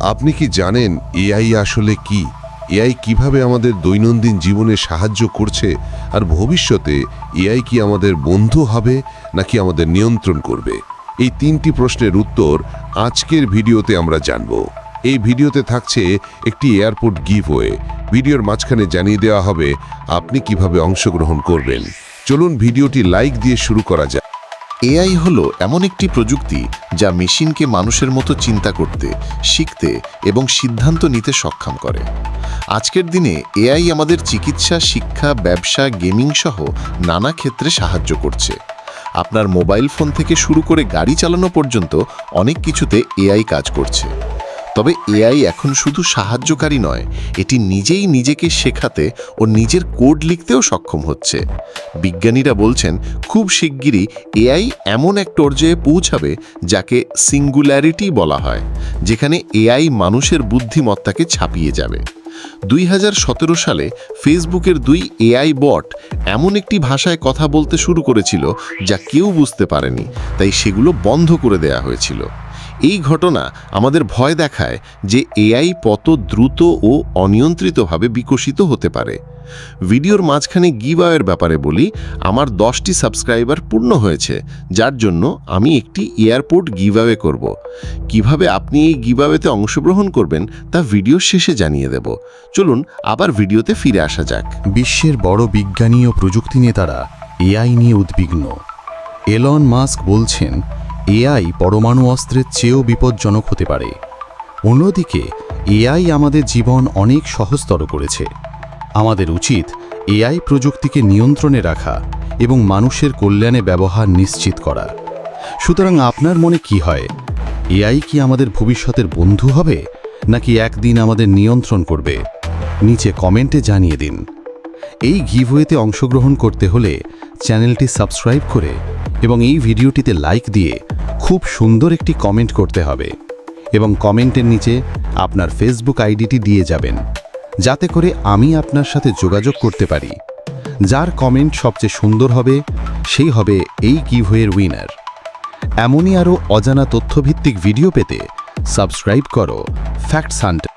আপনি কি জানেন এআই আসলে কি? এআই কীভাবে আমাদের দৈনন্দিন জীবনে সাহায্য করছে? আর ভবিষ্যতে এআই কি আমাদের বন্ধু হবে, নাকি আমাদের নিয়ন্ত্রণ করবে? এই তিনটি প্রশ্নের উত্তর আজকের ভিডিওতে আমরা জানব। এই ভিডিওতে থাকছে একটি এয়ারপোর্ট গিভওয়ে। ভিডিওর মাঝখানে জানিয়ে দেওয়া হবে, আপনি কীভাবে অংশগ্রহণ করবেন। চলুন ভিডিওটি লাইক দিয়ে শুরু করা যাক। এআই হলো এমন একটি প্রযুক্তি যা মেশিনকে মানুষের মতো চিন্তা করতে, শিখতে এবং সিদ্ধান্ত নিতে সক্ষম করে। আজকের দিনে এআই আমাদের চিকিৎসা, শিক্ষা, ব্যবসা, গেমিং সহ নানা ক্ষেত্রে সাহায্য করছে। আপনার মোবাইল ফোন থেকে শুরু করে গাড়ি চালানো পর্যন্ত অনেক কিছুতে এআই কাজ করছে। তবে এআই এখন শুধু সাহায্যকারী নয়, এটি নিজেই নিজেকে শেখাতে ও নিজের কোড লিখতেও সক্ষম হচ্ছে। বিজ্ঞানীরা বলছেন, খুব শিগগিরই এআই এমন এক পর্যায়ে পৌঁছাবে যাকে সিঙ্গুলারিটি বলা হয়, যেখানে এআই মানুষের বুদ্ধিমত্তাকে ছাপিয়ে যাবে। দুই হাজার সতেরো সালে ফেসবুকের দুই এআই বট এমন একটি ভাষায় কথা বলতে শুরু করেছিল যা কেউ বুঝতে পারেনি, তাই সেগুলো বন্ধ করে দেয়া হয়েছিল। এই ঘটনা আমাদের ভয় দেখায় যে এআই কত দ্রুত ও অনিয়ন্ত্রিতভাবে বিকশিত হতে পারে। ভিডিওর মাঝখানে গিভাওয়ের ব্যাপারে বলি, আমার দশটি সাবস্ক্রাইবার পূর্ণ হয়েছে, যার জন্য আমি একটি এয়ারপোর্ট গিভাওয়ে করব। কীভাবে আপনি এই গিভাওয়েতে অংশগ্রহণ করবেন, তা ভিডিও শেষে জানিয়ে দেব। চলুন, আবার ভিডিওতে ফিরে আসা যাক। বিশ্বের বড় বিজ্ঞানী ও প্রযুক্তি নেতারা এআই নিয়ে উদ্বিগ্ন। এলন মাস্ক বলছেন, এআই পরমাণু অস্ত্রের চেয়েও বিপজ্জনক হতে পারে। অন্যদিকে, এআই আমাদের জীবন অনেক সহজতর করেছে। আমাদের উচিত এআই প্রযুক্তিকে নিয়ন্ত্রণে রাখা এবং মানুষের কল্যাণে ব্যবহার নিশ্চিত করা। সুতরাং আপনার মনে কি হয়? এআই কি আমাদের ভবিষ্যতের বন্ধু হবে, নাকি একদিন আমাদের নিয়ন্ত্রণ করবে? নিচে কমেন্টে জানিয়ে দিন। এই গিভওয়েতে অংশগ্রহণ করতে হলে চ্যানেলটি সাবস্ক্রাইব করে এবং এই ভিডিওটিতে লাইক দিয়ে খুব সুন্দর একটি কমেন্ট করতে হবে এবং কমেন্টের নিচে আপনার ফেসবুক আইডিটি দিয়ে যাবেন। যাতে করে আমি আপনার সাথে যোগাযোগ করতে পারি। যার কমেন্ট সবচেয়ে সুন্দর হবে, সেই হবে এই গিভওয়ের উইনার এমনই আরও অজানা তথ্যভিত্তিক ভিডিও পেতে সাবস্ক্রাইব করো ফ্যাক্ট হান্ট